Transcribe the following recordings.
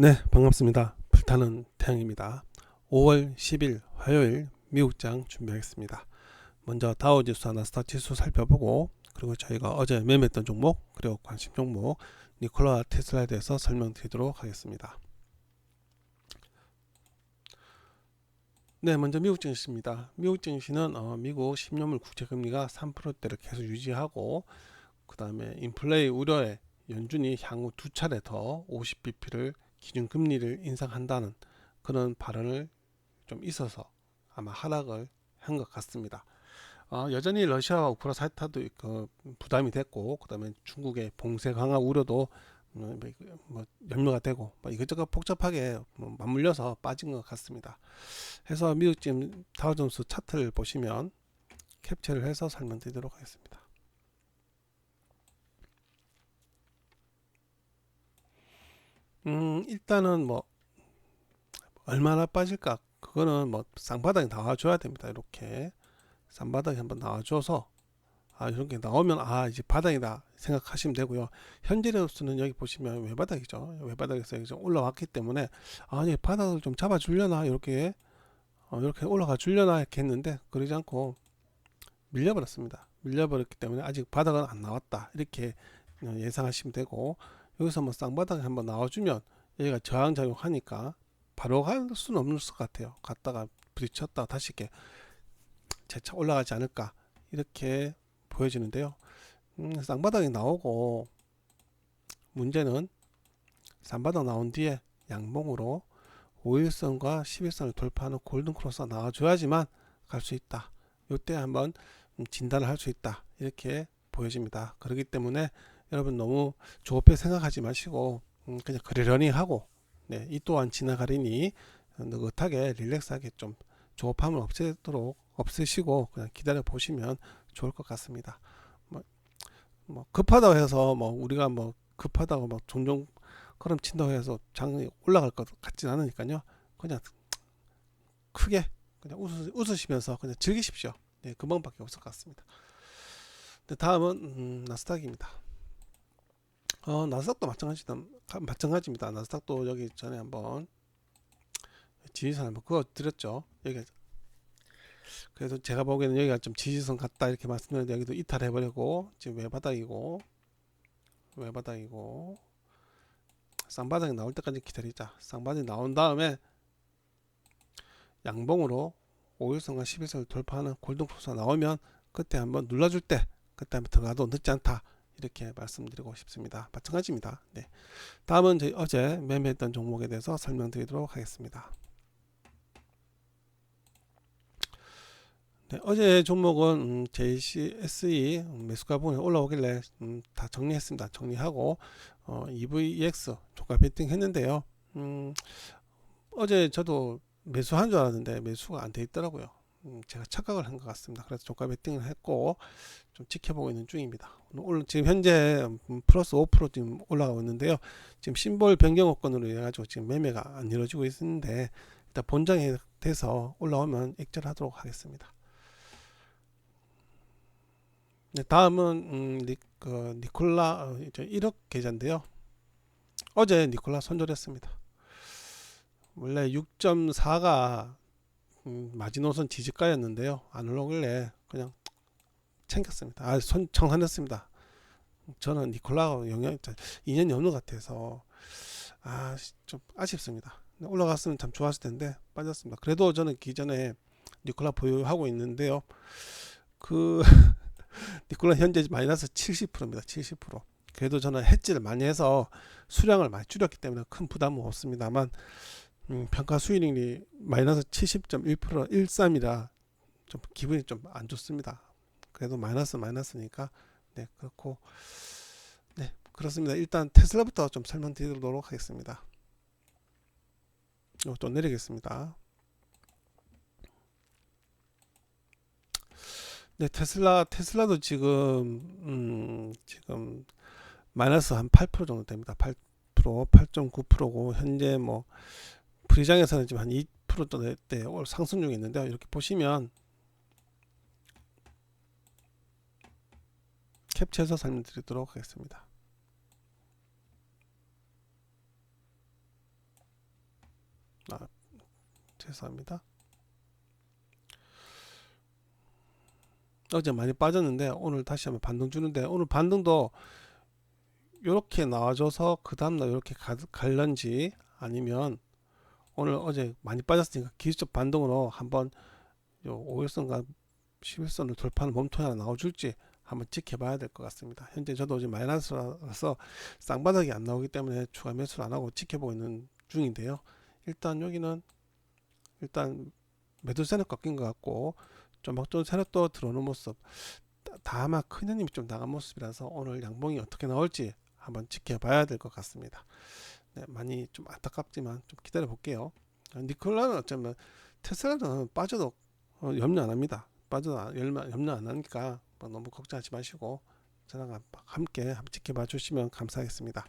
네, 반갑습니다. 불타는 태양입니다. 5월 10일 화요일 미국장 준비하겠습니다. 먼저 다우지수와 나스닥 지수 살펴보고 그리고 저희가 어제 매매했던 종목 그리고 관심 종목 니콜라 테슬라에 대해서 설명드리도록 하겠습니다. 네, 먼저 미국 증시입니다. 미국 증시는 어, 미국 10년물 국채금리가 3%대를 계속 유지하고 그 다음에 인플레이 우려에 연준이 향후 두 차례 더 50bp를 기준 금리를 인상한다는 그런 발언을 좀 있어서 아마 하락을 한 것 같습니다. 어, 여전히 러시아와 우크라 사태도 그 부담이 됐고 그다음에 중국의 봉쇄 강화 우려도 뭐, 뭐 염려가 되고 뭐 이것저것 복잡하게 뭐 맞물려서 빠진 것 같습니다. 해서 미국 지금 다우존스 차트를 보시면 캡처를 해서 설명드리도록 하겠습니다. 음, 일단은 뭐 얼마나 빠질까? 그거는 뭐 쌍바닥에 나와줘야 됩니다. 이렇게 쌍바닥에 한번 나와줘서 아 이렇게 나오면 아 이제 바닥이다 생각하시면 되고요. 현재로서는 여기 보시면 외바닥이죠. 외바닥에서 이제 올라왔기 때문에 아 이제 바닥을 좀 잡아주려나 이렇게 어, 이렇게 올라가 주려나 했는데 그러지 않고 밀려버렸습니다. 밀려버렸기 때문에 아직 바닥은 안 나왔다 이렇게 예상하시면 되고 여기서 뭐 쌍바닥에 한번 나와주면 여기가 저항작용 하니까 바로 갈 수는 없을 것 같아요. 갔다가 부딪혔다 다시 이렇게 재차 올라가지 않을까 이렇게 보여지는데요. 음, 쌍바닥이 나오고 문제는 쌍바닥 나온 뒤에 양봉으로 5일선과 11선을 돌파하는 골든크로스가 나와줘야지만 갈 수 있다. 이때 한번 진단을 할 수 있다. 이렇게 보여집니다. 그렇기 때문에 여러분 너무 조급해 생각하지 마시고 음, 그냥 그러려니 하고 네, 이 또한 지나가리니 느긋하게 릴렉스하게 좀 조급함을 없애도록 없으시고 그냥 기다려 보시면 좋을 것 같습니다. 뭐, 뭐 급하다고 해서 뭐 우리가 뭐 급하다고 뭐 종종 걸음 친다고 해서 장이 올라갈 것 같진 않으니까요. 그냥 크게 그냥 웃으, 웃으시면서 그냥 즐기십시오. 네, 그 방밖에 없을 것 같습니다. 네, 다음은 음, 나스닥입니다. 어, 나스닥도 마찬가지다, 마찬가지입니다. 나스닥도 여기 전에 한번 지지선 한번 그거 드렸죠. 여기 그래서 제가 보기에는 여기가 좀 지지선 같다 이렇게 말씀드렸는데 여기도 이탈해버리고 지금 외바닥이고 외바닥이고 쌍바닥이 나올 때까지 기다리자. 쌍바닥이 나온 다음에 양봉으로 5일선과 11선을 돌파하는 골든크로스가 나오면 그때 한번 눌러줄 때 그때 한번 들어가도 늦지 않다. 이렇게 말씀드리고 싶습니다. 마찬가지입니다. 네. 다음은 저희 어제 매매했던 종목에 대해서 설명드리도록 하겠습니다. 네, 어제 종목은 음, JCSE 매수가 부분에 올라오길래 음, 다 정리했습니다. 정리하고 어, EVX 조가 베팅 했는데요. 음, 어제 저도 매수한 줄 알았는데 매수가 안 돼 있더라고요. 음, 제가 착각을 한 것 같습니다. 그래서 조가 베팅을 했고 좀 지켜보고 있는 중입니다. 오늘 지금 현재 음, 플러스 5% 지금 올라가고 있는데요. 지금 심볼 변경 호건으로 해가지고 지금 매매가 안 이루어지고 있는데 일단 본장에 돼서 올라오면 액절하도록 하겠습니다. 네, 다음은 음, 니, 그, 니콜라 어, 1억 계좌인데요. 어제 니콜라 손절했습니다. 원래 6.4가 음, 마지노선 지지가였는데요. 안 올라오길래 그냥 챙겼습니다. 아, 손 청산했습니다. 저는 니콜라가 영향 2년이 없는 것 같아서 아, 좀 아쉽습니다. 올라갔으면 참 좋았을 텐데 빠졌습니다. 그래도 저는 기존에 니콜라 보유하고 있는데요. 그 니콜라 현재 마이너스 70%입니다. 70%. 그래도 저는 해지를 많이 해서 수량을 많이 줄였기 때문에 큰 부담은 없습니다만 음, 평가 수익률이 마이너스 70.1% 13이라 좀 기분이 좀 안 좋습니다. 그래도 마이너스 마이너스니까 네 그렇고 네 그렇습니다. 일단 테슬라부터 좀 설명드리도록 하겠습니다. 좀 내리겠습니다. 네 테슬라 테슬라도 지금 음, 지금 마이너스 한 8% 정도 됩니다. 8% 8.9%고 현재 뭐 프리장에서는 지금 한 2%대 상승 중에 있는데요. 이렇게 보시면 캡처해서 설명드리도록 하겠습니다. 죄송합니다. 어제 많이 빠졌는데 오늘 다시 한번 반등 주는데 오늘 반등도 이렇게 나와줘서 그 다음날 이렇게 갈런지 아니면 오늘 어제 많이 빠졌으니까 기술적 반등으로 한번 요 5일선과 11선을 돌파하는 몸통이 하나 나와줄지 한번 지켜봐야 될 것 같습니다. 현재 저도 지금 마이너스라서 쌍바닥이 안 나오기 때문에 추가 매수를 안 하고 지켜보고 있는 중인데요. 일단 여기는 일단 매도세는 꺾인 것 같고 좀 막좀 세력도 들어오는 모습 다만 큰 형님이 좀 나간 모습이라서 오늘 양봉이 어떻게 나올지 한번 지켜봐야 될 것 같습니다. 네, 많이 좀 안타깝지만 좀 기다려 볼게요. 니콜라는 어쩌면 테슬라는 빠져도 어, 염려 안 합니다. 빠져도 염려, 안 하니까 뭐 너무 걱정하지 마시고 저랑 함께 지켜봐 주시면 감사하겠습니다.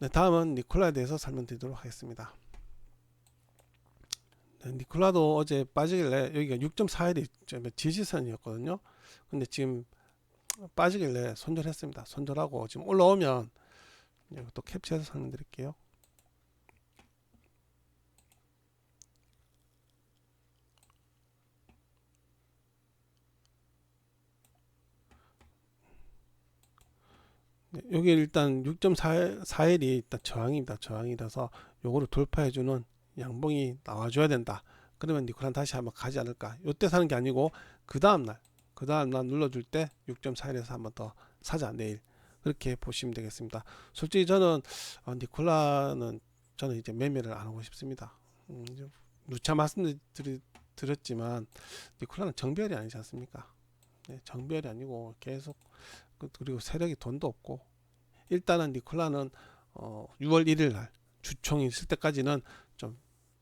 네, 다음은 니콜라에 대해서 설명드리도록 하겠습니다. 네, 니콜라도 어제 빠지길래 여기가 6.41이 지지선이었거든요. 근데 지금 빠지길래 손절했습니다. 손절하고 지금 올라오면 또 캡처해서 설명드릴게요. 네, 여기 일단 6.41이 일단 저항입니다. 저항이라서 요거를 돌파해주는 양봉이 나와줘야 된다. 그러면 니콜란 다시 한번 가지 않을까. 요때 사는 게 아니고 그 다음날 그 다음날 눌러줄 때 6.41에서 한번 더 사자 내일 그렇게 보시면 되겠습니다. 솔직히 저는 어, 니콜라는 저는 이제 매매를 안 하고 싶습니다. 음, 누차 말씀드렸지만 니콜라는 정별이 아니지 않습니까? 네, 정별이 아니고 계속 그, 그리고 세력이 돈도 없고 일단은 니콜라는 어, 6월 1일 날 주총이 있을 때까지는 좀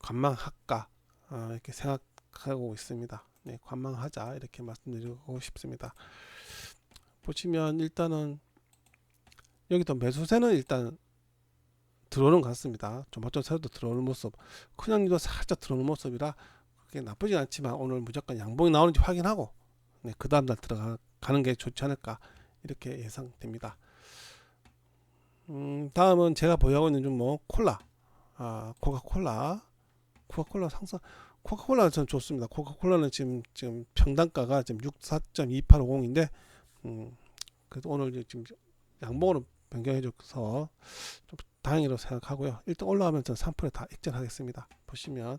관망할까 어, 이렇게 생각하고 있습니다. 네, 관망하자 이렇게 말씀드리고 싶습니다. 보시면 일단은 여기도 매수세는 일단 들어오는 것 같습니다. 조마좀 새도 들어오는 모습, 큰형님도 살짝 들어오는 모습이라 그게 나쁘지 않지만 오늘 무조건 양봉이 나오는지 확인하고 네, 그 다음날 들어가는 게 좋지 않을까 이렇게 예상됩니다. 음, 다음은 제가 보유하고 있는 좀뭐 콜라, 아, 코카콜라, 코카콜라 상승, 코카콜라는 전 좋습니다. 코카콜라는 지금 지금 평단가가 지금 64.2850인데, 음, 그래도 오늘 지금 양봉으로 변경해줘서 좀 다행이라고 생각하고요. 일단 올라가면 전 3%에 다 익절하겠습니다. 보시면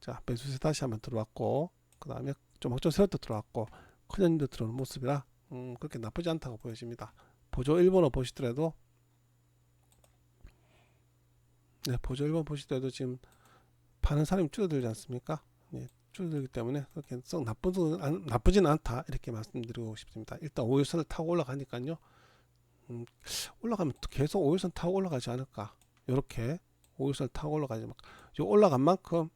자 매수세 다시 한번 들어왔고 그 다음에 좀 확정 세력도 들어왔고 큰형님도 들어오는 모습이라 음, 그렇게 나쁘지 않다고 보여집니다. 보조 1번호 보시더라도 네, 보조 1번 보시더라도 지금 파는 사람이 줄어들지 않습니까? 네, 줄어들기 때문에 그렇게 썩 나쁘진, 나쁘진 않다 이렇게 말씀드리고 싶습니다. 일단 5일선을 타고 올라가니까요. 음, 올라가면 계속 5일선 타고 올라가지 않을까 이렇게 5일선 타고 올라가지 요 올라간 만큼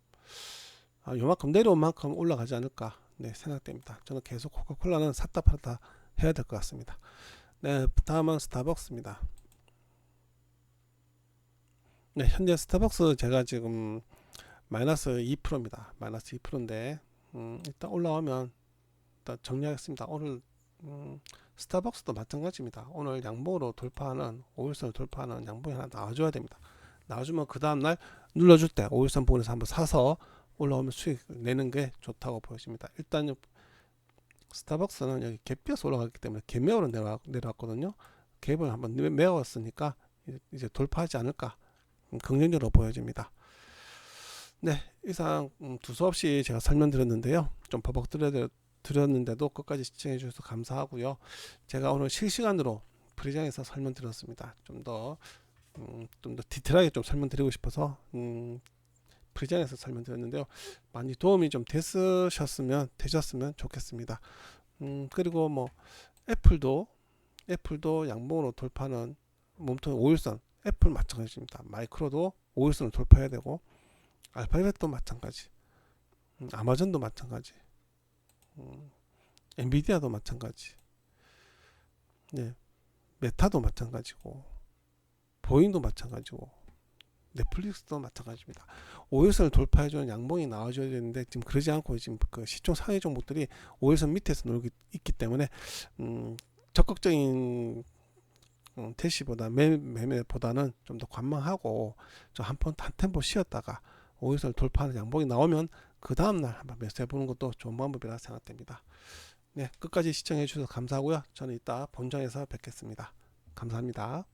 아, 요만큼 내려온 만큼 올라가지 않을까 네, 생각됩니다. 저는 계속 코카콜라는 샀다 팔았다 해야 될 것 같습니다. 네, 다음은 스타벅스입니다. 네, 현재 스타벅스 제가 지금 마이너스 2%입니다. 마이너스 2%인데 음, 일단 올라오면 일단 정리하겠습니다. 오늘 음, 스타벅스도 마찬가지입니다. 오늘 양봉으로 돌파하는 5일선을 돌파하는 양봉이 하나 나와줘야 됩니다. 나와주면 그 다음날 눌러줄 때 5일선 부분에서 한번 사서 올라오면 수익 내는 게 좋다고 보여집니다. 일단 스타벅스는 여기 갭비어서 올라갔기 때문에 갭매우로 내려왔, 내려왔거든요. 갭을 한번 메웠으니까 이제 돌파하지 않을까 음, 긍정적으로 보여집니다. 네, 이상 음, 두서없이 제가 설명드렸는데요. 좀 버벅 드렸는데도 끝까지 시청해 주셔서 감사하고요. 제가 오늘 실시간으로 프리장에서 설명드렸습니다. 좀더 음, 좀더 디테일하게 좀 설명드리고 싶어서 음, 프리장에서 설명드렸는데요. 많이 도움이 좀 됐으셨으면 되셨으면 좋겠습니다. 음, 그리고 뭐 애플도 애플도 양봉으로 돌파는 몸통 5일선 애플 마찬가지입니다. 마이크로도 5일선을 돌파해야 되고 알파벳도 마찬가지, 음, 아마존도 마찬가지, 음, 엔비디아도 마찬가지, 네, 메타도 마찬가지고, 보잉도 마찬가지고, 넷플릭스도 마찬가지입니다. 5일선을 돌파해주는 양봉이 나와줘야 되는데 지금 그러지 않고 지금 그 시총 상위 종목들이 5일선 밑에서 놀고 있기 때문에 음, 적극적인 음, 대시보다 매, 매매보다는 좀 더 관망하고 좀 한번 한 템포 쉬었다가 5일선 돌파하는 양봉이 나오면 그 다음날 한번 매수해 보는 것도 좋은 방법이라 생각됩니다. 네, 끝까지 시청해 주셔서 감사하고요. 저는 이따 본장에서 뵙겠습니다. 감사합니다.